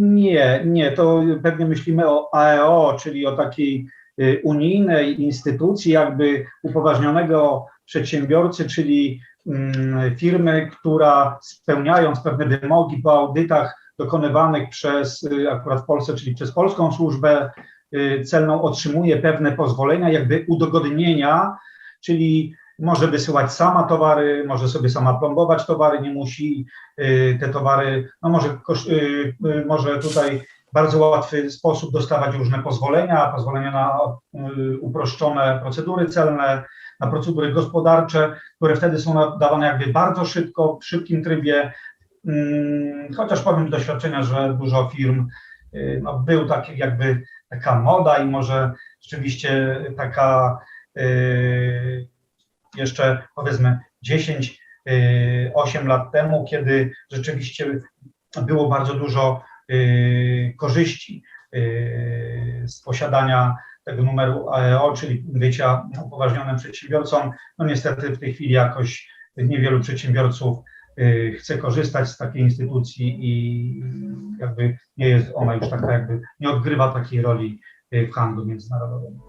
Nie, nie, to pewnie myślimy o AEO, czyli o takiej y, unijnej instytucji, jakby upoważnionego przedsiębiorcy, czyli mm, firmy, która spełniając pewne wymogi po audytach dokonywanych przez, y, akurat w Polsce, czyli przez polską służbę y, celną, otrzymuje pewne pozwolenia, jakby udogodnienia, czyli może wysyłać sama towary, może sobie sama plombować towary, nie musi y, te towary, no może, y, y, może tutaj bardzo łatwy sposób dostawać różne pozwolenia, pozwolenia na uproszczone procedury celne, na procedury gospodarcze, które wtedy są dawane jakby bardzo szybko, w szybkim trybie. Mm, Chociaż powiem z doświadczenia, że dużo firm no, był taki jakby taka moda i może rzeczywiście taka y, jeszcze powiedzmy 10, y, 8 lat temu, kiedy rzeczywiście było bardzo dużo y, korzyści y, z posiadania tego numeru AEO, czyli bycia upoważnionym przedsiębiorcą. No niestety w tej chwili jakoś niewielu przedsiębiorców y, chce korzystać z takiej instytucji i jakby nie jest ona już taka jakby, nie odgrywa takiej roli y, w handlu międzynarodowym.